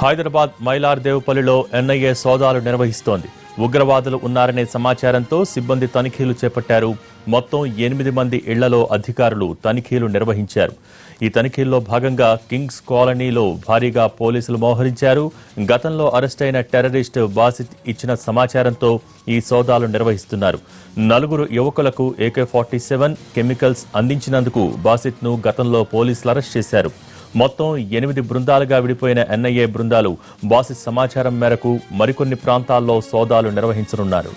Hyderabad మైలార్దేవ్పల్లిలో NIA సోదాలు నిర్వహిస్తోంది. ఉగ్రవాదులు ఉన్నారనే సమాచారంతో సిబ్బంది తనిఖీలు చేపట్టారు. మొత్తం ఎనిమిది మంది ఇళ్ళలో అధికారులు తనిఖీలు నిర్వహించారు. ఈ తనిఖీల్లో భాగంగా కింగ్స్ కాలనీలో భారీగా పోలీసులు మోహరించారు. గతంలో అరెస్టైన టెర్రరిస్ట్ బాసిత్ ఇచ్చిన సమాచారంతో ఈ సోదాలు నిర్వహిస్తున్నారు. నలుగురు యువకులకు ఏకే ఫార్టీ సెవెన్ కెమికల్స్ అందించినందుకు బాసిత్ను గతంలో పోలీసులు అరెస్ట్ చేశారు. మొత్తం ఎనిమిది బృందాలుగా విడిపోయిన ఎన్ఐఏ బృందాలు బాసిస్ సమాచారం మేరకు మరికొన్ని ప్రాంతాల్లో సోదాలు నిర్వహించనున్నారు.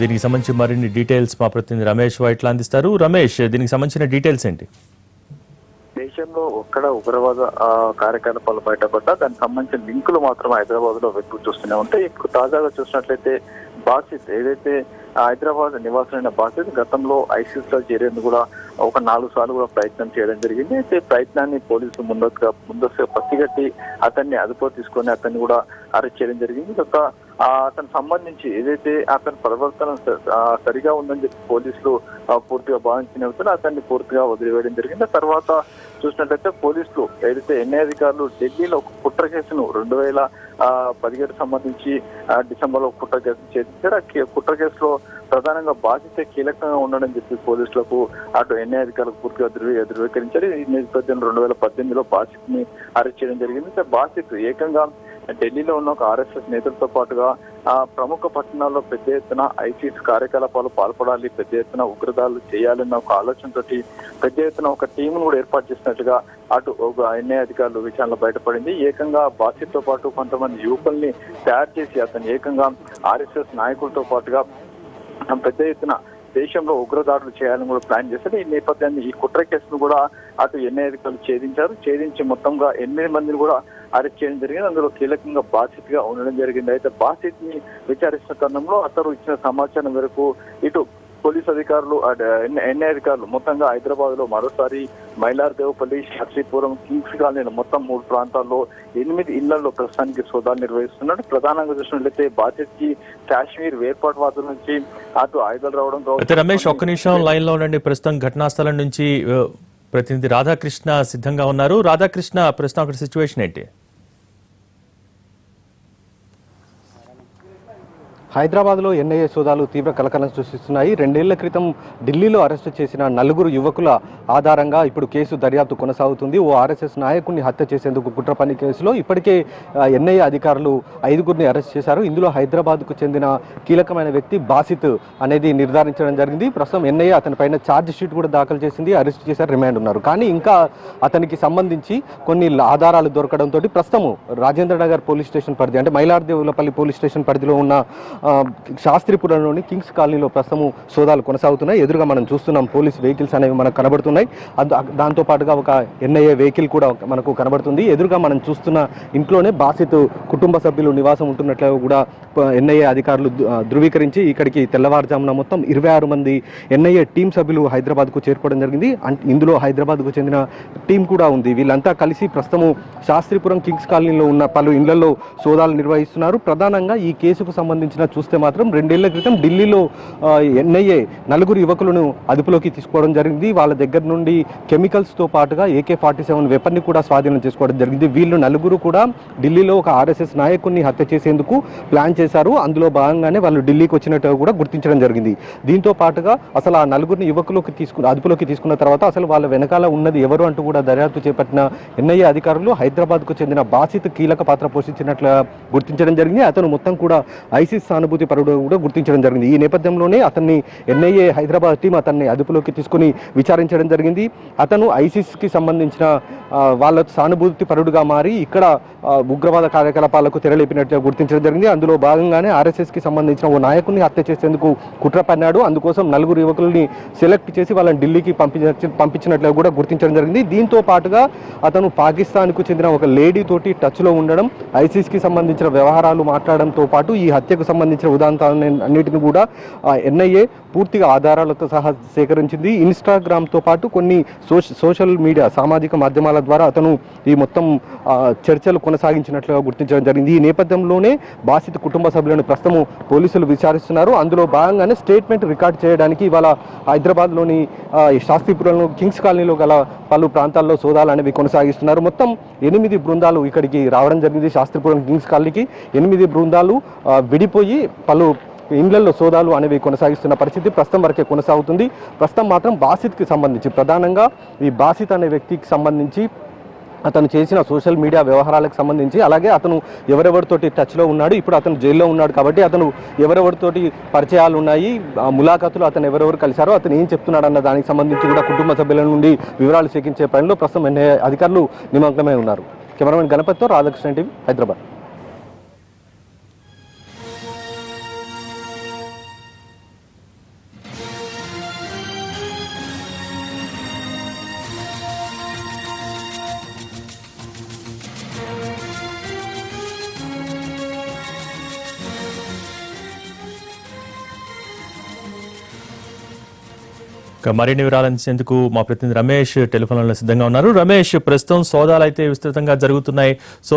దీనికి సంబంధించి మరిన్ని డీటెయిల్స్ మా ప్రతినిధి రమేష్ వైట్లా అందిస్తారు. రమేష్ దీనికి సంబంధించిన డీటెయిల్స్ ఏంటి? దేశంలో ఒక్కడ ఉగ్రవాద కార్యకలాపాలు బయటపడ్డా దానికి సంబంధించిన లింకులు మాత్రం హైదరాబాద్లో వెతుకు చూస్తూనే ఉంటాయి. ఇప్పుడు తాజాగా చూసినట్లయితే బాసిత్ ఏదైతే హైదరాబాద్ నివాసమైన బాసిత్ గతంలో ఐసీస్లో చేరేందుకు కూడా ఒక నాలుగు సార్లు కూడా ప్రయత్నం చేయడం జరిగింది. అయితే ప్రయత్నాన్ని పోలీసులు ముందస్తుగా ముందస్తుగా పసిగట్టి అతన్ని అదుపులో తీసుకొని అతన్ని కూడా అరెస్ట్ చేయడం జరిగింది. ఒక అతను అతనికి సంబంధించి ఏదైతే అతని ప్రవర్తన సరిగా ఉందని చెప్పి పోలీసులు పూర్తిగా భావించిన అతన్ని పూర్తిగా వదిలివేయడం జరిగింది. తర్వాత చూసినట్లయితే పోలీసులు ఏదైతే ఎన్ఐ అధికారులు ఢిల్లీలో ఒక కుట్ర కేసును రెండు వేల పదిహేడు సంబంధించి డిసెంబర్లో డిసెంబర్లో కుట్ర కేసు ఛేదించారు ఆ కుట్ర కేసులో ప్రధానంగా బాధ్యత కీలకంగా ఉండడం చెప్పి పోలీసులకు అటు ఎన్ఐ అధికారులకు పూర్తిగా ధృవీ ధృవీకరించారు. ఈ నేపథ్యంలో రెండు వేల పద్దెనిమిదిలో బాసిత్ని అరెస్ట్ చేయడం జరిగింది. అయితే బాసిత్ ఏకంగా ఢిల్లీలో ఉన్న ఒక ఆర్ఎస్ఎస్ నేతలతో పాటుగా ఆ ప్రముఖ పట్టణాల్లో పెద్ద ఎత్తున ఐసిస్ కార్యకలాపాలు పాల్పడాలి పెద్ద ఎత్తున ఉగ్రదాలు చేయాలన్న ఒక ఆలోచనతోటి పెద్ద ఎత్తున ఒక టీంను కూడా ఏర్పాటు చేసినట్టుగా అటు ఒక ఎన్ఐ అధికారులు విచారణ బయటపడింది. ఏకంగా బాసిట్తో పాటు కొంతమంది యువకుల్ని తయారు చేసి అతను ఏకంగా ఆర్ఎస్ఎస్ నాయకులతో పాటుగా పెద్ద ఎత్తున దేశంలో ఉగ్రదాడులు చేయాలని కూడా ప్లాన్ చేశారు. ఈ నేపథ్యాన్ని ఈ కుట్ర కేసును కూడా అటు ఎన్ఐ అధికారులు ఛేదించారు. ఛేదించి మొత్తంగా ఎనిమిది మందిని కూడా అరెస్ట్ చేయడం జరిగింది. అందులో కీలకంగా బాసిత్గా ఉండడం జరిగింది. అయితే బాసిత్ని విచారిస్తున్న తరుణంలో అతను ఇచ్చిన సమాచారం మేరకు ఇటు పోలీస్ అధికారులు ఎన్ఐ అధికారులు మొత్తంగా హైదరాబాద్లో మరోసారి మైలార్ దేవపల్లి కింగ్స్ కాలనీ మొత్తం మూడు ప్రాంతాల్లో ఎనిమిది ఇళ్ళలో ప్రస్తుతానికి సోదాలు నిర్వహిస్తున్నాడు ప్రధానంగా చూసినట్లయితే బాధ్యతకి కాశ్మీర్ వేర్పాటువాదుల నుంచి అటు ఆయుధాలు రావడం కావచ్చు. రమేష్ ఒక్క నిమిషం లైన్లో ఉండండి. ప్రస్తుతం ఘటనా స్థలం నుంచి ప్రతినిధి రాధాకృష్ణ సిద్ధంగా ఉన్నారు. రాధాకృష్ణ ప్రస్తుతం అక్కడ సిచ్యువేషన్ ఏంటి? హైదరాబాద్లో ఎన్ఐఏ సోదాలు తీవ్ర కలకలం సృష్టిస్తున్నాయి. రెండేళ్ళ క్రితం ఢిల్లీలో అరెస్టు చేసిన నలుగురు యువకుల ఆధారంగా ఇప్పుడు కేసు దర్యాప్తు కొనసాగుతుంది. ఓ ఆర్ఎస్ఎస్ నాయకుడిని హత్య చేసేందుకు కుట్ర పని కేసులో ఇప్పటికే ఎన్ఐఏ అధికారులు ఐదుగురిని అరెస్ట్ చేశారు. ఇందులో హైదరాబాద్కు చెందిన కీలకమైన వ్యక్తి బాసిత్ అనేది నిర్ధారించడం జరిగింది. ప్రస్తుతం ఎన్ఐఏ అతని పైన ఛార్జ్ షీట్ కూడా దాఖలు చేసింది. అరెస్ట్ చేశారు రిమాండ్ ఉన్నారు. కానీ ఇంకా అతనికి సంబంధించి కొన్ని ఆధారాలు దొరకడంతో ప్రస్తుతం రాజేంద్ర నగర్ పోలీస్ స్టేషన్ పరిధి అంటే మైలార్దేవులపల్లి పోలీస్ స్టేషన్ పరిధిలో ఉన్న శాస్త్రిపురంలోని కింగ్స్ కాలనీలో ప్రస్తుతం సోదాలు కొనసాగుతున్నాయి. ఎదురుగా మనం చూస్తున్నాం పోలీస్ వెహికల్స్ అనేవి మనకు కనబడుతున్నాయి. దాంతో పాటుగా ఒక ఎన్ఐఏ వెహికల్ కూడా మనకు కనబడుతుంది. ఎదురుగా మనం చూస్తున్న ఇంట్లోనే బాసిత్ కుటుంబ సభ్యులు నివాసం ఉంటున్నట్లు కూడా ఎన్ఐఏ అధికారులు ధృవీకరించి ఇక్కడికి తెల్లవారుజామున మొత్తం ఇరవై ఆరు మంది ఎన్ఐఏ టీం సభ్యులు హైదరాబాద్కు చేరుకోవడం జరిగింది. ఇందులో హైదరాబాద్కు చెందిన టీం కూడా ఉంది. వీళ్ళంతా కలిసి ప్రస్తుతము శాస్త్రిపురం కింగ్స్ కాలనీలో ఉన్న పలు ఇళ్ళలో సోదాలు నిర్వహిస్తున్నారు. ప్రధానంగా ఈ కేసుకు సంబంధించిన చూస్తే మాత్రం రెండేళ్ళ క్రితం ఢిల్లీలో ఎన్ఐఏ నలుగురు యువకులను అదుపులోకి తీసుకోవడం జరిగింది. వాళ్ళ దగ్గర నుండి కెమికల్స్తో పాటుగా ఏకే ఫార్టీ సెవెన్ వెపన్ని కూడా స్వాధీనం చేసుకోవడం జరిగింది. వీళ్ళు నలుగురు కూడా ఢిల్లీలో ఒక ఆర్ఎస్ఎస్ నాయకుడిని హత్య చేసేందుకు ప్లాన్ చేశారు. అందులో భాగంగానే వాళ్ళు ఢిల్లీకి వచ్చినట్టు కూడా గుర్తించడం జరిగింది. దీంతో పాటుగా అసలు ఆ నలుగురిని యువకులోకి తీసుకున్న అదుపులోకి తీసుకున్న తర్వాత అసలు వాళ్ళ వెనకాల ఉన్నది ఎవరు అంటూ కూడా దర్యాప్తు చేపట్టిన ఎన్ఐఏ అధికారులు హైదరాబాద్కు చెందిన బాసిత్ కీలక పాత్ర పోషించినట్లు గుర్తించడం జరిగింది. అతను మొత్తం కూడా ఐసిస్ సానుభూతి పరుడు కూడా గుర్తించడం జరిగింది. ఈ నేపథ్యంలోనే అతన్ని ఎన్ఐఏ హైదరాబాద్ టీం అతన్ని అదుపులోకి తీసుకుని విచారించడం జరిగింది. అతను ఐసిస్కి సంబంధించిన వాళ్ళ సానుభూతి పరుడుగా మారి ఇక్కడ ఉగ్రవాద కార్యకలాపాలకు తెరలేపినట్టుగా గుర్తించడం జరిగింది. అందులో భాగంగానే ఆర్ఎస్ఎస్కి సంబంధించిన ఓ నాయకుడిని హత్య చేసేందుకు కుట్ర పన్నాడు. అందుకోసం నలుగురు యువకుల్ని సెలెక్ట్ చేసి వాళ్ళని ఢిల్లీకి పంపించ పంపించినట్లుగా కూడా గుర్తించడం జరిగింది. దీంతో పాటుగా అతను పాకిస్తాన్కు చెందిన ఒక లేడీ తోటి టచ్లో ఉండడం ఐసిస్కి సంబంధించిన వ్యవహారాలు మాట్లాడడంతో పాటు ఈ హత్యకు సంబంధించి సంబంధించిన ఉదాంతాన్ని అన్నిటిని కూడా ఎన్ఐఏ పూర్తిగా ఆధారాలతో సహా సేకరించింది. ఇన్స్టాగ్రామ్తో పాటు కొన్ని సోషల్ మీడియా సామాజిక మాధ్యమాల ద్వారా అతను ఈ మొత్తం చర్చలు కొనసాగించినట్లుగా గుర్తించడం జరిగింది. ఈ నేపథ్యంలోనే బాధిత కుటుంబ సభ్యులను ప్రస్తుతం పోలీసులు విచారిస్తున్నారు. అందులో భాగంగానే స్టేట్మెంట్ రికార్డ్ చేయడానికి ఇవాళ హైదరాబాద్లోని శాస్త్రిపురంలో కింగ్స్ కాలనీలో గల పలు ప్రాంతాల్లో సోదాలు అనేవి కొనసాగిస్తున్నారు. మొత్తం ఎనిమిది బృందాలు ఇక్కడికి రావడం జరిగింది. శాస్త్రిపురం కింగ్స్ కాలనీకి ఎనిమిది బృందాలు విడిపోయి విడిపోయి పలు ఇండ్లలో సోదాలు అనేవి కొనసాగిస్తున్న పరిస్థితి ప్రస్తుతం వరకే కొనసాగుతుంది. ప్రస్తుతం మాత్రం బాసిత్కి సంబంధించి ప్రధానంగా ఈ బాసిత్ అనే వ్యక్తికి సంబంధించి అతను చేసిన సోషల్ మీడియా వ్యవహారాలకు సంబంధించి అలాగే అతను ఎవరెవరితోటి టచ్లో ఉన్నాడు ఇప్పుడు అతను జైల్లో ఉన్నాడు కాబట్టి అతను ఎవరెవరితోటి పరిచయాలు ఉన్నాయి ములాఖతులు అతను ఎవరెవరు కలిశారో అతను ఏం చెప్తున్నాడు అన్న దానికి సంబంధించి కూడా కుటుంబ సభ్యుల నుండి వివరాలు సేకరించే పనిలో ప్రస్తుతం ఎన్ఐ అధికారులు నిమగ్నమై ఉన్నారు. కెమెరామెన్ గణపతితో రాధాకృష్ణ టీవీ హైదరాబాద్. మరిన్ని వివరాలు అందించేందుకు మా ప్రతినిధి రమేష్ టెలిఫోన్లో సిద్ధంగా ఉన్నారు. రమేష్ ప్రస్తుతం సోదాలు అయితే విస్తృతంగా జరుగుతున్నాయి. సో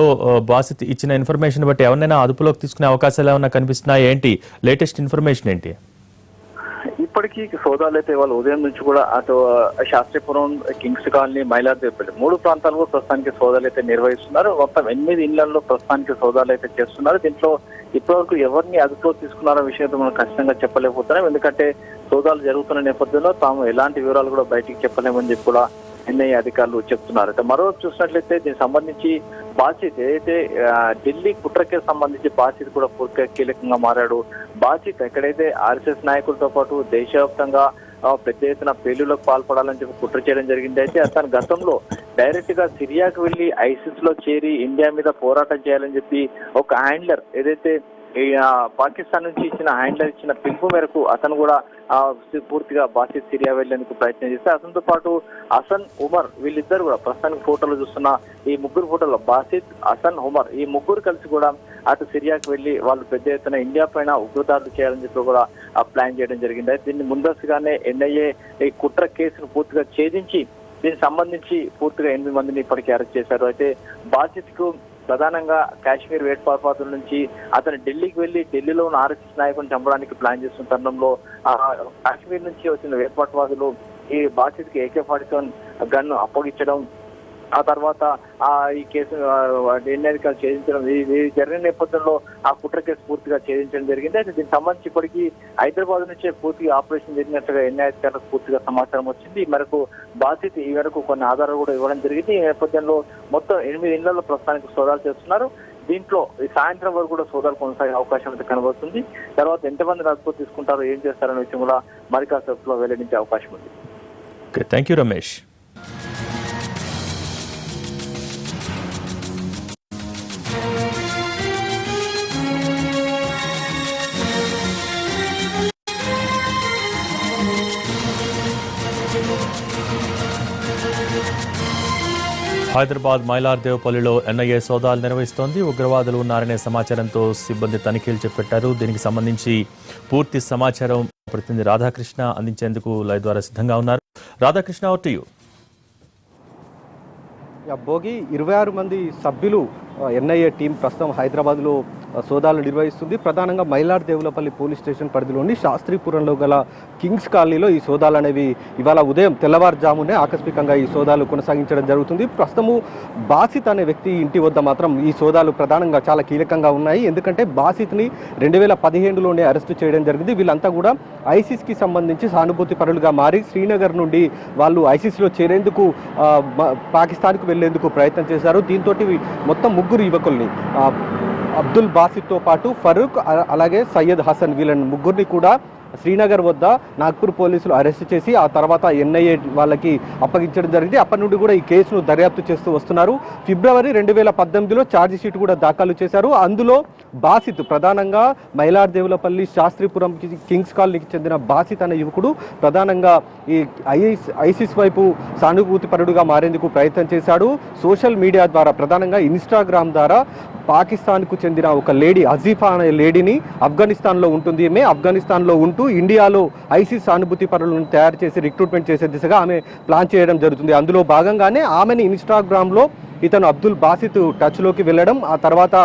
బాసిత్ ఇచ్చిన ఇన్ఫర్మేషన్ బట్టి ఎవరినైనా అదుపులోకి తీసుకునే అవకాశాలు ఏమైనా కనిపిస్తున్నాయి? ఏంటి? లేటెస్ట్ ఇన్ఫర్మేషన్ ఏంటి? ఇప్పటికీ సోదాలు అయితే వాళ్ళు ఉదయం నుంచి కూడా అటు శాస్త్రీపురం కింగ్స్ కాలనీ మైలాదేపల్లి మూడు ప్రాంతాల్లో ప్రస్తుతానికి సోదాలు అయితే నిర్వహిస్తున్నారు. మొత్తం ఎనిమిది ఇళ్ళలో ప్రస్తుతానికి సోదాలు అయితే చేస్తున్నారు. దీంట్లో ఇప్పటివరకు ఎవరిని అదుపులో తీసుకున్నారో విషయంతో మనం ఖచ్చితంగా చెప్పలేకపోతున్నాం. ఎందుకంటే సోదాలు జరుగుతున్న నేపథ్యంలో తాము ఎలాంటి వివరాలు కూడా బయటికి చెప్పలేమని చెప్పి కూడా ఎన్ఐఏ అధికారులు చెప్తున్నారు. అయితే మరో చూసినట్లయితే దీనికి సంబంధించి బాసిత్ ఏదైతే ఢిల్లీ కుట్రకే సంబంధించి బాసిత్ కూడా పూర్తిగా కీలకంగా మారాడు. బాసిత్ ఎక్కడైతే ఆర్ఎస్ఎస్ నాయకులతో పాటు దేశవ్యాప్తంగా పెద్ద ఎత్తున పేలులకు పాల్పడాలని చెప్పి కుట్ర చేయడం జరిగింది. అయితే అతను గతంలో డైరెక్ట్గా సిరియాకు వెళ్ళి ఐసిస్లో చేరి ఇండియా మీద పోరాటం చేయాలని చెప్పి ఒక హ్యాండ్లర్ ఏదైతే ఈ, పాకిస్తాన్ నుంచి ఇచ్చిన హ్యాండ్లర్ ఇచ్చిన పిలుపు మేరకు అతను కూడా పూర్తిగా బాసిత్ సిరియా వెళ్ళేందుకు ప్రయత్నం చేస్తే అతనితో పాటు అసన్ ఉమర్ వీళ్ళిద్దరు కూడా ప్రస్తుతానికి ఫోటోలు చూస్తున్న ఈ ముగ్గురు ఫోటోలో బాసిత్ అసన్ ఉమర్ ఈ ముగ్గురు కలిసి కూడా అటు సిరియాకు వెళ్ళి వాళ్ళు పెద్ద ఎత్తున ఇండియా పైన ఉగ్రదాడులు చేయాలని చెప్పి కూడా ప్లాన్ చేయడం జరిగింది. అయితే దీన్ని ముందస్తుగానే ఎన్ఐఏ ఈ కుట్ర కేసును పూర్తిగా ఛేదించి దీనికి సంబంధించి పూర్తిగా ఎనిమిది మందిని ఇప్పటికే అరెస్ట్ చేశారు. అయితే బాధ్యతకు ప్రధానంగా కాశ్మీర్ వేట్పాపాతుల నుంచి అతను ఢిల్లీకి వెళ్ళి ఢిల్లీలో ఉన్న ఆర్ఎస్ఎస్ నాయకుని చంపడానికి ప్లాన్ చేస్తున్న తరుణంలో ఆ కాశ్మీర్ నుంచి వచ్చిన వేట్పాటవాదులు ఈ బాధ్యతకి ఏకే ఫార్టీ సెవెన్ గన్ అప్పగించడం ఆ తర్వాత ఆ ఈ కేసు ఎన్నికలు ఛేదించడం ఇది జరిగిన నేపథ్యంలో ఆ కుట్ర కేసు పూర్తిగా ఛేదించడం జరిగింది. అయితే దీనికి సంబంధించి ఇప్పటికీ హైదరాబాద్ నుంచే పూర్తిగా ఆపరేషన్ జరిగినట్టుగా ఎన్ని పూర్తిగా సమాచారం వచ్చింది. ఈ మేరకు బాధిత ఈ మేరకు కొన్ని ఆధారాలు కూడా ఇవ్వడం జరిగింది. ఈ నేపథ్యంలో మొత్తం ఎనిమిది ఇళ్ళలో ప్రస్తుతానికి సోదాలు చేస్తున్నారు. దీంట్లో ఈ సాయంత్రం వరకు కూడా సోదాలు కొనసాగే అవకాశం అయితే కనబడుతుంది. తర్వాత ఎంతమంది అదుపు తీసుకుంటారో ఏం చేస్తారనే విషయం కూడా మరి కాసేపులో వెల్లడించే అవకాశం ఉంది. థ్యాంక్ యూ రమేష్ హైదరాబాద్ మైలార్దేవపల్లిలో ఎన్ఐఏ సోదాలు నిర్వహిస్తోంది. ఉగ్రవాదులు ఉన్నారనే సమాచారంతో సిబ్బంది తనిఖీలు చేపట్టారు. దీనికి సంబంధించి పూర్తి సమాచారం ప్రతినిధి రాధాకృష్ణ అందించేందుకు లైవ్ ద్వారా సిద్ధంగా ఉన్నారు. రాధాకృష్ణ టు యూ భోగి ఇరవై ఆరు మంది సభ్యులు ఎన్ఐఏ టీం ప్రస్తుతం హైదరాబాద్లో సోదాలు నిర్వహిస్తుంది. ప్రధానంగా మైలార్ దేవులపల్లి పోలీస్ స్టేషన్ పరిధిలోని శాస్త్రీపురంలో గల కింగ్స్ కాలనీలో ఈ సోదాలు అనేవి ఇవాళ ఉదయం తెల్లవారుజామునే ఆకస్మికంగా ఈ సోదాలు కొనసాగించడం జరుగుతుంది. ప్రస్తుతము బాసిత్ అనే వ్యక్తి ఇంటి వద్ద మాత్రం ఈ సోదాలు ప్రధానంగా చాలా కీలకంగా ఉన్నాయి. ఎందుకంటే బాసిత్ని రెండు వేల పదిహేడులోనే అరెస్టు చేయడం జరిగింది. వీళ్ళంతా కూడా ఐసిస్కి సంబంధించి సానుభూతి పరులుగా మారి శ్రీనగర్ నుండి వాళ్ళు ఐసిస్లో చేరేందుకు పాకిస్తాన్కు వెళ్ళేందుకు ప్రయత్నం చేశారు. దీంతో మొత్తం ముగ్గురు యువకుల్ని అబ్దుల్ బాసిత్తో పాటు ఫరూక్ అలాగే సయ్యద్ హసన్ వీళ్ళని ముగ్గురిని కూడా శ్రీనగర్ వద్ద నాగ్పూర్ పోలీసులు అరెస్ట్ చేసి ఆ తర్వాత ఎన్ఐఏ వాళ్ళకి అప్పగించడం జరిగింది. అప్పటి నుండి కూడా ఈ కేసును దర్యాప్తు చేస్తూ వస్తున్నారు. ఫిబ్రవరి రెండు వేల పద్దెనిమిదిలో షీట్ కూడా దాఖలు చేశారు. అందులో బాసిత్ ప్రధానంగా మైలార్దేవులపల్లి శాస్త్రిపురం కింగ్స్ కాలనీకి చెందిన బాసిత్ అనే యువకుడు ప్రధానంగా ఈ ఐఎస్ ఐసిస్ వైపు సానుభూతి పరుడుగా మారేందుకు ప్రయత్నం చేశాడు. సోషల్ మీడియా ద్వారా ప్రధానంగా ఇన్స్టాగ్రామ్ ద్వారా పాకిస్తాన్కు చెందిన ఒక లేడీ అజీఫా అనే లేడీని ఆఫ్ఘనిస్తాన్లో ఉంటుంది. ఆమె ఆఫ్ఘనిస్తాన్లో ఉంటూ ఇండియాలో ఐసిస్ సానుభూతి పరులను తయారు చేసి రిక్రూట్మెంట్ చేసే దిశగా ఆమె ప్లాన్ చేయడం జరుగుతుంది. అందులో భాగంగానే ఆమెని ఇన్స్టాగ్రామ్లో ఇతను అబ్దుల్ బాసిత్ టచ్లోకి వెళ్ళడం ఆ తర్వాత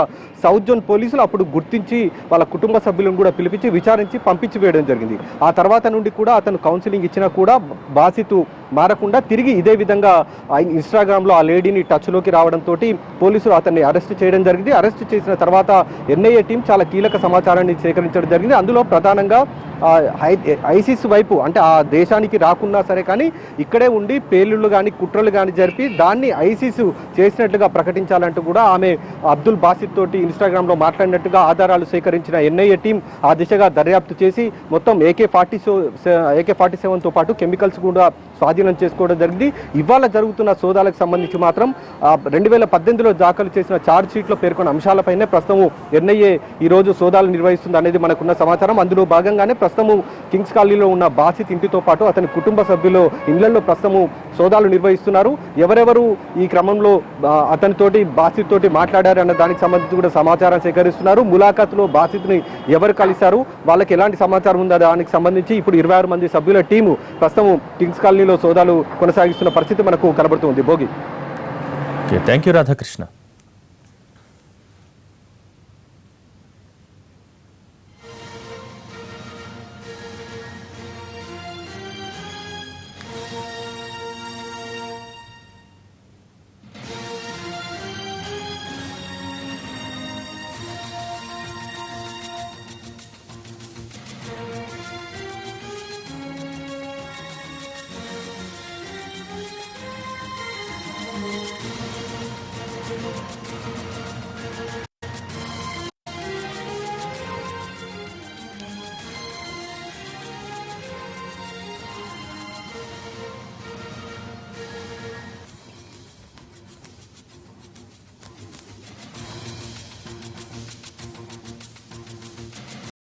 సౌత్ జోన్ పోలీసులు అప్పుడు గుర్తించి వాళ్ళ కుటుంబ సభ్యులను కూడా పిలిపించి విచారించి పంపించి వేయడం జరిగింది. ఆ తర్వాత నుండి కూడా అతను కౌన్సిలింగ్ ఇచ్చినా కూడా బాసిత్ మారకుండా తిరిగి ఇదే విధంగా ఇన్స్టాగ్రామ్లో ఆ లేడీని టచ్లోకి రావడంతో పోలీసులు అతన్ని అరెస్ట్ చేయడం జరిగింది. అరెస్ట్ చేసిన తర్వాత ఎన్ఐఏ టీం చాలా కీలక సమాచారాన్ని సేకరించడం జరిగింది. అందులో ప్రధానంగా ఐసిస్ వైపు అంటే ఆ దేశానికి రాకున్నా సరే కానీ ఇక్కడే ఉండి పేలుళ్ళు కానీ కుట్రలు కానీ జరిపి దాన్ని ఐసిస్ చేసినట్లుగా ప్రకటించాలంటూ కూడా ఆమె అబ్దుల్ బాసిద్ తోటి ఇన్స్టాగ్రామ్లో మాట్లాడినట్టుగా ఆధారాలు సేకరించిన ఎన్ఐఏ టీం ఆ దిశగా దర్యాప్తు చేసి మొత్తం ఏకే ఫార్టీ ఏకే ఫార్టీ సెవెన్తో పాటు కెమికల్స్ కూడా స్వాధీనం చేసుకోవడం జరిగింది. ఇవాళ జరుగుతున్న సోదాలకు సంబంధించి మాత్రం రెండు వేల పద్దెనిమిదిలో దాఖలు చేసిన ఛార్జ్ షీట్లో పేర్కొన్న అంశాలపైనే ప్రస్తుతం ఎన్ఐఏ ఈ రోజు సోదాలు నిర్వహిస్తుంది అనేది మనకున్న సమాచారం. అందులో భాగంగానే ప్రస్తుతము కింగ్స్ కాలనీలో ఉన్న బాసిత్ ఇంటితో పాటు అతని కుటుంబ సభ్యులు ఇళ్ళలో ప్రస్తుతము సోదాలు నిర్వహిస్తున్నారు. ఎవరెవరు ఈ క్రమంలో అతనితోటి బాసిత్ తోటి మాట్లాడారు అన్న దానికి సంబంధించి కూడా సమాచారం సేకరిస్తున్నారు. ములాఖాత్లో బాసిత్ని ఎవరు కలిశారు వాళ్ళకి ఎలాంటి సమాచారం ఉందా దానికి సంబంధించి ఇప్పుడు ఇరవై ఆరు మంది సభ్యుల టీము ప్రస్తుతం కింగ్స్ కాలనీలో సోదాలు కొనసాగిస్తున్న పరిస్థితి మనకు కనబడుతుంది భోగి. Thank you Radhakrishna